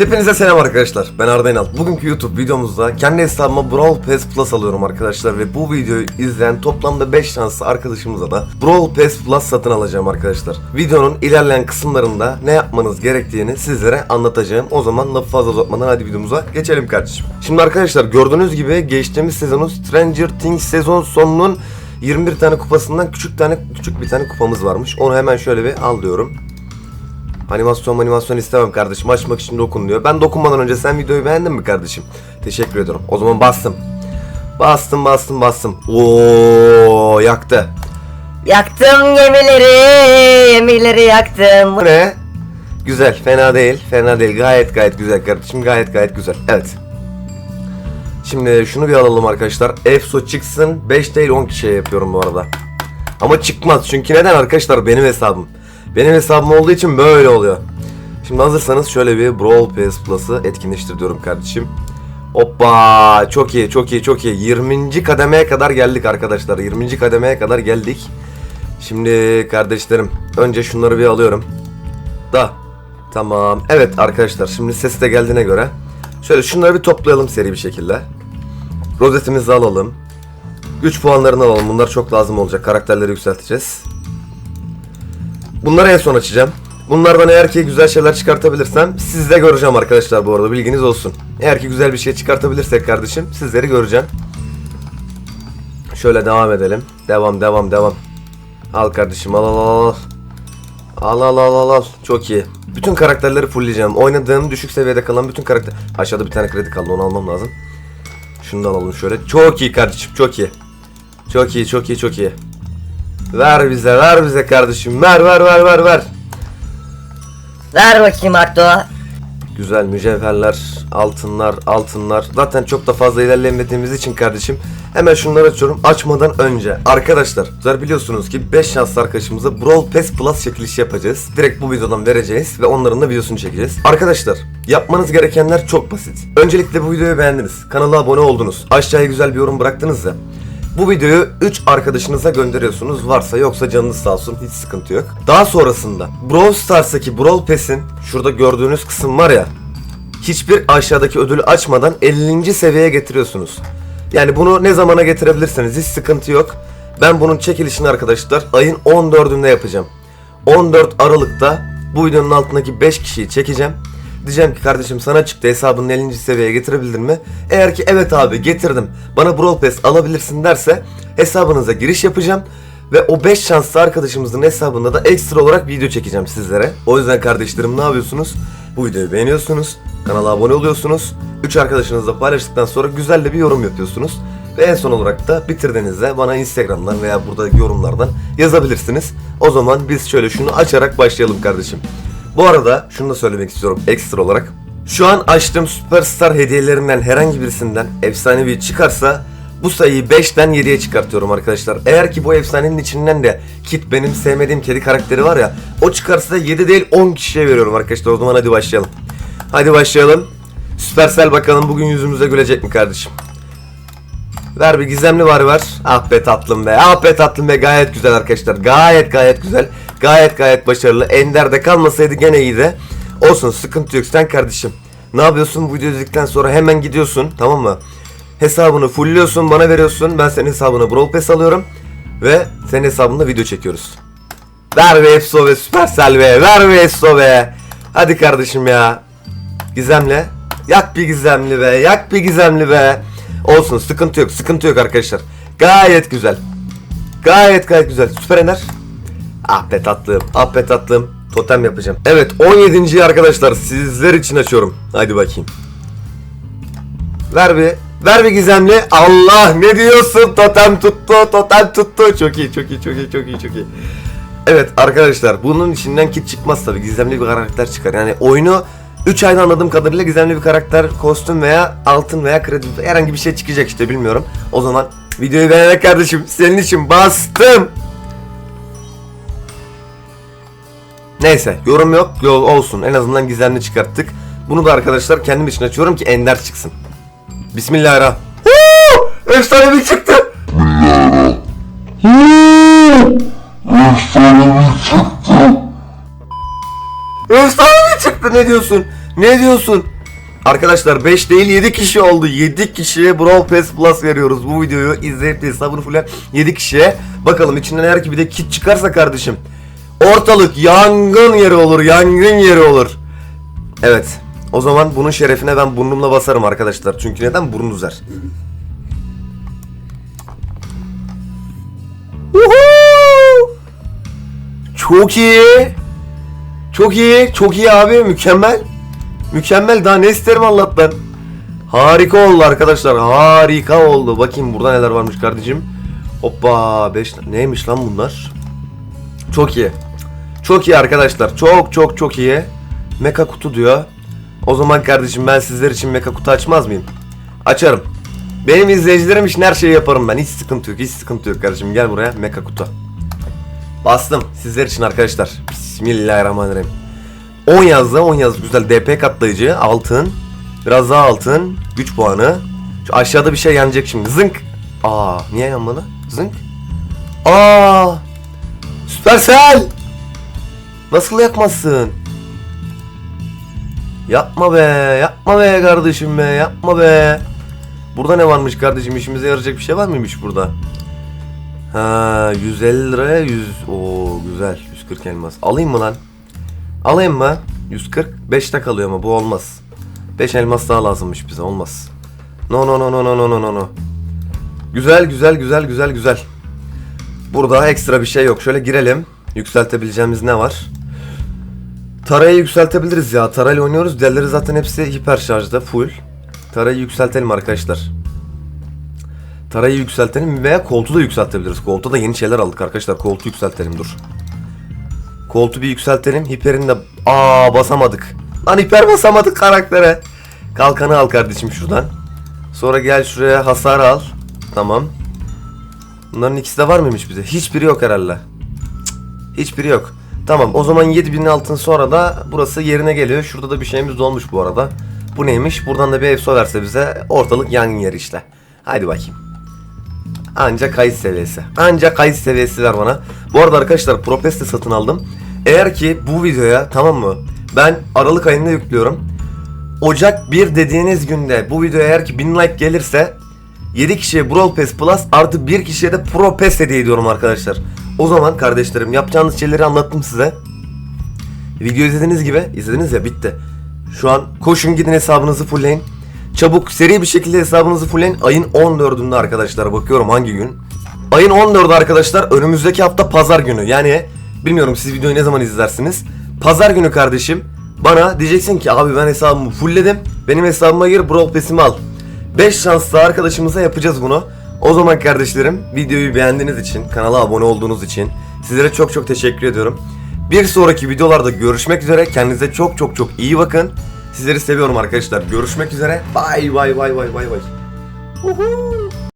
Hepinize selam arkadaşlar. Ben Arda İnal. Bugünkü YouTube videomuzda kendi hesabıma Brawl Pass Plus alıyorum arkadaşlar ve bu videoyu izleyen toplamda 5 şanslı arkadaşımıza da Brawl Pass Plus satın alacağım arkadaşlar. Videonun ilerleyen kısımlarında ne yapmanız gerektiğini sizlere anlatacağım. O zaman lafı fazla uzatmadan hadi videomuza geçelim kardeşim. Şimdi arkadaşlar gördüğünüz gibi geçtiğimiz sezonun Stranger Things sezon sonunun 21 tane kupasından küçük tane küçük bir tane kupamız varmış. Onu hemen şöyle bir al diyorum. Animasyon animasyon istemem kardeşim açmak için dokun diyor. Ben dokunmadan önce sen videoyu beğendin mi kardeşim? Teşekkür ediyorum. O zaman bastım. Bastım bastım bastım. Oo yaktı. Yaktım gemileri, gemileri yaktım. Bu ne? Güzel fena değil fena değil gayet gayet güzel kardeşim gayet gayet güzel. Evet. Şimdi şunu bir alalım arkadaşlar. EFSO çıksın 5 değil 10 kişiye yapıyorum bu arada. Ama çıkmaz çünkü neden arkadaşlar benim hesabım. Benim hesabım olduğu için böyle oluyor. Şimdi hazırsanız şöyle bir Brawl Pass Plus'ı etkinleştir diyorum kardeşim. Hoppa çok iyi çok iyi çok iyi 20. kademeye kadar geldik arkadaşlar 20. kademeye kadar geldik. Şimdi kardeşlerim önce şunları bir alıyorum. Da tamam evet arkadaşlar şimdi ses de geldiğine göre şöyle şunları bir toplayalım seri bir şekilde. Rozetimizi alalım. Güç puanlarını alalım bunlar çok lazım olacak karakterleri yükselteceğiz. Bunları en son açacağım. Bunlardan eğer ki güzel şeyler çıkartabilirsem sizde göreceğim arkadaşlar bu arada bilginiz olsun. Eğer ki güzel bir şey çıkartabilirsek kardeşim sizleri göreceğim. Şöyle devam edelim. Devam devam devam. Al kardeşim al al al al. Al al al al. Çok iyi. Bütün karakterleri fullleyeceğim. Oynadığım düşük seviyede kalan bütün karakter... Aşağıda bir tane kredi kaldı onu almam lazım. Şunu da alalım şöyle. Çok iyi kardeşim çok iyi. Çok iyi çok iyi çok iyi. Ver bize ver bize kardeşim. Ver ver ver ver ver. Ver bakayım Akdo. Güzel mücevherler, altınlar, altınlar. Zaten çok da fazla ilerlemediğimiz için kardeşim hemen şunları açıyorum. Açmadan önce arkadaşlar sizler biliyorsunuz ki 5 şanslı arkadaşımıza Brawl Pass Plus çekilişi yapacağız. Direkt bu videodan vereceğiz ve onların da videosunu çekeceğiz. Arkadaşlar yapmanız gerekenler çok basit. Öncelikle bu videoyu beğendiniz. Kanala abone oldunuz. Aşağıya güzel bir yorum bıraktınız ya. Bu videoyu 3 arkadaşınıza gönderiyorsunuz. Varsa yoksa canınız sağ olsun hiç sıkıntı yok. Daha sonrasında Brawl Stars'taki Brawl Pass'in şurada gördüğünüz kısım var ya hiçbir aşağıdaki ödülü açmadan 50. seviyeye getiriyorsunuz. Yani bunu ne zamana getirebilirseniz hiç sıkıntı yok. Ben bunun çekilişini arkadaşlar ayın 14'ünde yapacağım. 14 Aralık'ta bu videonun altındaki 5 kişiyi çekeceğim. Diyeceğim ki kardeşim sana çıktı hesabının 50. seviyeye getirebildin mi? Eğer ki evet abi getirdim bana Brawl Pass alabilirsin derse hesabınıza giriş yapacağım. Ve o 5 şanslı arkadaşımızın hesabında da ekstra olarak video çekeceğim sizlere. O yüzden kardeşlerim ne yapıyorsunuz? Bu videoyu beğeniyorsunuz, kanala abone oluyorsunuz. 3 arkadaşınızla paylaştıktan sonra güzel de bir yorum yapıyorsunuz. Ve en son olarak da bitirdiğinizde bana Instagram'dan veya buradaki yorumlardan yazabilirsiniz. O zaman biz şöyle şunu açarak başlayalım kardeşim. Bu arada şunu da söylemek istiyorum ekstra olarak. Şu an açtığım Superstar hediyelerimden herhangi birisinden efsanevi çıkarsa bu sayıyı 5'ten 7'ye çıkartıyorum arkadaşlar. Eğer ki bu efsanenin içinden de Kit benim sevmediğim kedi karakteri var ya o çıkarsa 7 değil 10 kişiye veriyorum arkadaşlar. O zaman hadi başlayalım. Hadi başlayalım. Supercell bakalım bugün yüzümüze gülecek mi kardeşim? Ver bir gizemli var var. Ah be tatlım be. Ah be tatlım be. Gayet güzel arkadaşlar. Gayet gayet güzel. Gayet gayet başarılı. Ender'de kalmasaydı gene iyiydi. Olsun sıkıntı yok. Sen kardeşim. Ne yapıyorsun bu videoyu izledikten sonra hemen gidiyorsun. Tamam mı? Hesabını fullliyorsun bana veriyorsun. Ben senin hesabına Brawl Pass alıyorum. Ve senin hesabında video çekiyoruz. Ver be Efso be Supercell be. Ver be Efso be. Hadi kardeşim ya. Gizemli. Yak bir gizemli be. Yak bir gizemli be. Olsun sıkıntı yok. Sıkıntı yok arkadaşlar. Gayet güzel. Gayet gayet güzel. Süper Ender. Ah be tatlım. Ah be tatlım. Totem yapacağım. Evet 17. arkadaşlar sizler için açıyorum. Hadi bakayım. Ver bir. Ver bir gizemli. Allah ne diyorsun? Totem tuttu. Totem tuttu. Çok iyi çok iyi çok iyi çok iyi çok iyi. Evet arkadaşlar bunun içinden kit çıkmaz tabi gizemli bir karakter çıkar. Yani oyunu 3 ayda anladığım kadarıyla gizemli bir karakter, kostüm veya altın veya kredi herhangi bir şey çıkacak işte bilmiyorum. O zaman videoyu beğenerek kardeşim senin için bastım. Neyse yorum yok yol olsun en azından gizemli çıkarttık. Bunu da arkadaşlar kendim için açıyorum ki ender çıksın. Bismillahirrahmanirrahim. Huu! Efsane bir çıktı. Efsane çıktı ne diyorsun? Ne diyorsun? Arkadaşlar 5 değil 7 kişi oldu. 7 kişiye Brawl Pass Plus veriyoruz. Bu videoyu izleyip de hesabını fuller 7 kişiye. Bakalım içinden eğer ki bir de kit çıkarsa kardeşim. Ortalık yangın yeri olur. Yangın yeri olur. Evet. O zaman bunun şerefine ben burnumla basarım arkadaşlar. Çünkü neden? Burun üzer. Çok iyi. Çok iyi. Çok iyi abi. Mükemmel. Mükemmel. Daha ne isterim Allah'tan. Harika oldu arkadaşlar. Harika oldu. Bakayım burada neler varmış kardeşim. Hoppa 5 neymiş lan bunlar? Çok iyi. Çok iyi arkadaşlar. Çok çok çok iyi. Meka kutu diyor. O zaman kardeşim ben sizler için meka kutu açmaz mıyım? Açarım. Benim izleyicilerim için her şeyi yaparım ben. Hiç sıkıntı yok. Hiç sıkıntı yok kardeşim. Gel buraya meka kutu. Bastım. Sizler için arkadaşlar. Bismillahirrahmanirrahim. 10 yazdı. 10 yazdı. Güzel. DP katlayıcı. Altın. Biraz daha altın. Güç puanı. Şu aşağıda bir şey yanacak şimdi. Zınk. Aa, niye yanmadı? Zınk. Aa! Süpersel! Nasıl yakmazsın? Yapma be, yapma be kardeşim be, yapma be. Burada ne varmış kardeşim? İşimize yarayacak bir şey var mıymış burada? Ha 150 liraya 100. Oo güzel. 140 elmas. Alayım mı lan? Alayım mı? 140. 5'te kalıyor ama bu olmaz. 5 elmas daha lazımmış bize. Olmaz. No no no no no no no no. Güzel güzel güzel güzel güzel. Burada ekstra bir şey yok. Şöyle girelim. Yükseltebileceğimiz ne var? Tarayı yükseltebiliriz ya. Tarayla oynuyoruz. Diğerleri zaten hepsi hiper şarjda full. Tarayı yükseltelim arkadaşlar. Tarayı yükseltelim veya koltuğu da yükseltebiliriz. Koltuğa da yeni şeyler aldık arkadaşlar. Koltuğu yükseltelim dur. Koltuğu bir yükseltelim. Hiperin de... Aa basamadık. Lan hiper basamadık karaktere. Kalkanı al kardeşim şuradan. Sonra gel şuraya hasar al. Tamam. Bunların ikisi de var mıymış bize? Hiçbiri yok herhalde. Cık, Hiçbiri yok. Tamam o zaman 7000 altın sonra da burası yerine geliyor. Şurada da bir şeyimiz dolmuş bu arada. Bu neymiş? Buradan da bir efso verse bize ortalık yangın yeri işte. Haydi bakayım. Ancak kayıt seviyesi. Ancak kayıt seviyesi ver bana. Bu arada arkadaşlar Propeste satın aldım. Eğer ki bu videoya tamam mı? Ben Aralık ayında yüklüyorum. Ocak 1 dediğiniz günde bu videoya eğer ki 1000 like gelirse 7 kişiye Brawl Pass Plus artı 1 kişiye de Pro Pass hediye ediyorum arkadaşlar. O zaman kardeşlerim yapacağınız şeyleri anlattım size. Video izlediğiniz gibi izlediniz ya bitti. Şu an koşun gidin hesabınızı fullleyin. Çabuk seri bir şekilde hesabınızı fullleyin. Ayın 14'ünde arkadaşlar bakıyorum hangi gün. Ayın 14'ü arkadaşlar önümüzdeki hafta pazar günü. Yani bilmiyorum siz videoyu ne zaman izlersiniz. Pazar günü kardeşim bana diyeceksin ki abi ben hesabımı fullledim. Benim hesabıma gir Brawl Pass'imi al. 5 şanslı arkadaşımıza yapacağız bunu. O zaman kardeşlerim videoyu beğendiğiniz için, kanala abone olduğunuz için sizlere çok çok teşekkür ediyorum. Bir sonraki videolarda görüşmek üzere. Kendinize çok çok çok iyi bakın. Sizleri seviyorum arkadaşlar. Görüşmek üzere. Bay bay bay bay bay bay. Uhu.